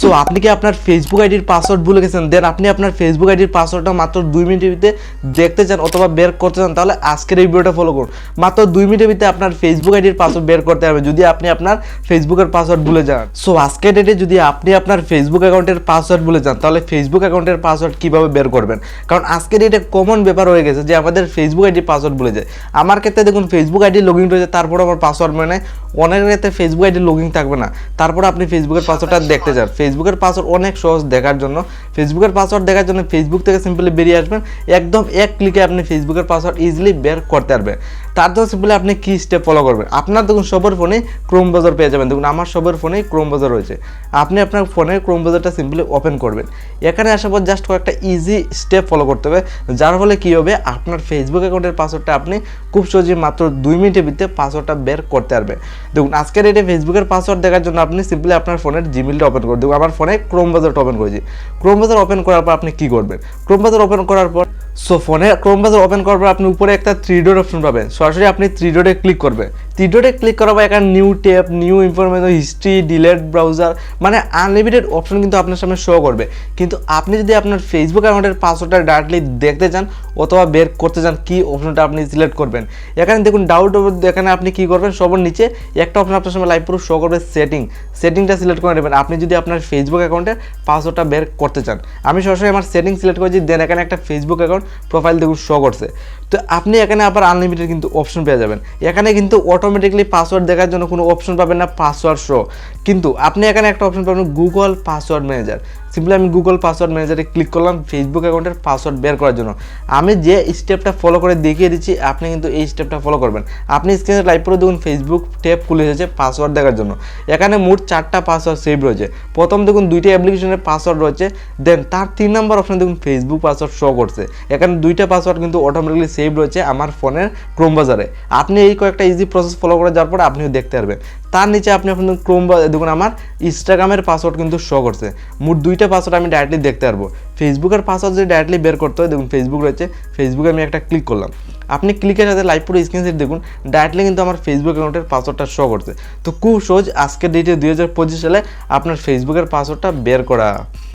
So আপনি কি আপনার ফেসবুক আইডির পাসওয়ার্ড ভুলে গেছেন? দেন আপনি আপনার ফেসবুক আইডির পাসওয়ার্ডটা মাত্র দুই মিনিটের ভিতরে দেখতে চান অথবা বের করতে চান, তাহলে আজকের এই ভিডিওটা ফলো করুন। মাত্র দুই মিনিটের ভিতরে আপনার ফেসবুক আইডির পাসওয়ার্ড বের করতে হবে, যদি আপনি আপনার ফেসবুকের পাসওয়ার্ড ভুলে যান। সো আজকের ডেটে যদি আপনি আপনার ফেসবুক অ্যাকাউন্টের পাসওয়ার্ড ভুলে যান, তাহলে ফেসবুক অ্যাকাউন্টের পাসওয়ার্ড কীভাবে বের করবেন? কারণ আজকের ডেটে কমন ব্যাপার হয়ে গেছে যে আমাদের ফেসবুক আইডি পাসওয়ার্ড ভুলে যায়। আমার ক্ষেত্রে দেখুন ফেসবুক আইডি লগ ইন রয়েছে তারপর আমার পাসওয়ার্ড মানে অনেক ক্ষেত্রে ফেসবুক আইডি লগ ইন থাকবে না। তারপর আপনি ফেসবুকের পাসওয়ার্ডটা দেখতে চান। ফেসবুকের পাসওয়ার্ড অনেক সহজ দেখার জন্য ফেসবুকের পাসওয়ার্ড দেখার জন্য ফেসবুক থেকে সিম্পলি বেরিয়ে আসবেন। একদম এক ক্লিকে আপনি ফেসবুকের পাসওয়ার্ড ইজিলি বের করতে পারবেন। তার জন্য সিম্পলি আপনি কি স্টেপ ফলো করবেন? আপনার দেখুন, সবার ফোনে ক্রোম বাজার পেয়ে যাবেন। দেখুন, আমার সবার ফোনেই ক্রোম বাজার রয়েছে। আপনি আপনার ফোনে ক্রোম বাজারটা সিম্পলি ওপেন করবেন। এখানে আসার পর জাস্ট কয়েকটা ইজি স্টেপ ফলো করতে হবে। যার ফলে কী হবে? আপনার ফেসবুক অ্যাকাউন্টের পাসওয়ার্ডটা আপনি খুব সহজে মাত্র দুই মিনিটের ভিতরে পাসওয়ার্ডটা বের করতে পারবেন। দেখুন, আজকের এটা ফেসবুকের পাসওয়ার্ড দেখার জন্য আপনি সিম্পলি আপনার ফোনের জিমেলটা ওপেন করে দেখুন, আমার ফোনে ক্রোম বাজারটা ওপেন করেছি। ক্রোম বাজার ওপেন করার পর আপনি কি করবেন? ক্রোম ওপেন করার পর সো ফোনে ক্রোম ব্রাউজার ওপেন করার পর আপনি উপরে একটা থ্রি ডোর অপশন পাবেন। সরাসরি আপনি থ্রি ডটে ক্লিক করবেন। থ্রি ডটে ক্লিক করার পর একটা new tab new information history delete browser মানে আনলিমিটেড অপশন কিন্তু আপনার সামনে শো করবে। কিন্তু আপনি যদি আপনার ফেসবুক অ্যাকাউন্টের পাসওয়ার্ডটা ডাইরেক্টলি দেখতে চান অথবা বের করতে চান কি অপশনটা আপনি সিলেক্ট করবেন। এখানে দেখুন ডাউট এখানে আপনি কি করবেন? সবার নিচে একটা অপশন আপনার সামনে লাইভ পুরো শো করবে সেটিং সেটিংটা সিলেক্ট করে নেবেন। আপনি যদি আপনার ফেসবুক অ্যাকাউন্টের পাসওয়ার্ডটা বের করতে চান। আমি সরাসরি আমার সেটিং সিলেক্ট করেছি দেন এখানে একটা ফেসবুক অ্যাকাউন্ট প্রোফাইল দেখুন শো করছে। তো আপনি এখানে আবার আনলিমিটেড কিন্তু অপশন পেয়ে যাবেন। এখানে কিন্তু অটোমেটিকলি পাসওয়ার্ড দেখার জন্য কোনো অপশন পাবেন না পাসওয়ার্ড শো কিন্তু আপনি এখানে একটা অপশন পাবেন গুগল পাসওয়ার্ড ম্যানেজার সিম্পলি আমি গুগল পাসওয়ার্ড ম্যানেজারে ক্লিক করলাম ফেসবুক অ্যাকাউন্টের পাসওয়ার্ড বের করার জন্য। আমি যে স্টেপটা ফলো করে দেখিয়ে দিচ্ছি, আপনি কিন্তু এই স্টেপটা ফলো করবেন। আপনি স্ক্রিনে লাইভ করে দেখুন ফেসবুক ট্যাব খুলে এসেছে পাসওয়ার্ড দেখার জন্য। এখানে মোট চারটা পাসওয়ার্ড সেভ রয়েছে। প্রথম দেখুন, দুইটা অ্যাপ্লিকেশনের পাসওয়ার্ড রয়েছে। দেন তার তিন নম্বর অপশনে দেখুন ফেসবুক পাসওয়ার্ড শো করছে। এখানে দুইটা পাসওয়ার্ড কিন্তু অটোমেটিকলি সেভ রয়েছে আমার ফোনের ক্রোম বাজারে। আপনি এই কয়েকটা ইজি প্রসেস ফলো করে যাওয়ার পর আপনিও দেখতে পারবেন। তার নিচে আপনি আপনার ক্রোম দেখুন, আমার ইনস্টাগ্রামের পাসওয়ার্ড কিন্তু শো করছে। মোট দুইটা পাসওয়ার্ড আমি ডাইরেক্টলি দেখতে পারব। ফেসবুকের পাসওয়ার্ড যদি ডাইরেক্টলি বের করতে হয়, দেখুন ফেসবুক রয়েছে। ফেসবুকে আমি একটা ক্লিক করলাম। আপনি ক্লিকের সাথে লাইভ পুরো স্ক্রিনশট দেখুন ডাইরেক্টলি কিন্তু আমার ফেসবুক অ্যাকাউন্টের পাসওয়ার্ডটা শো করছে। তো খুব সহজ, আজকের ডেটে দুই হাজার পঁচিশ সালে আপনার ফেসবুকের পাসওয়ার্ডটা বের করা।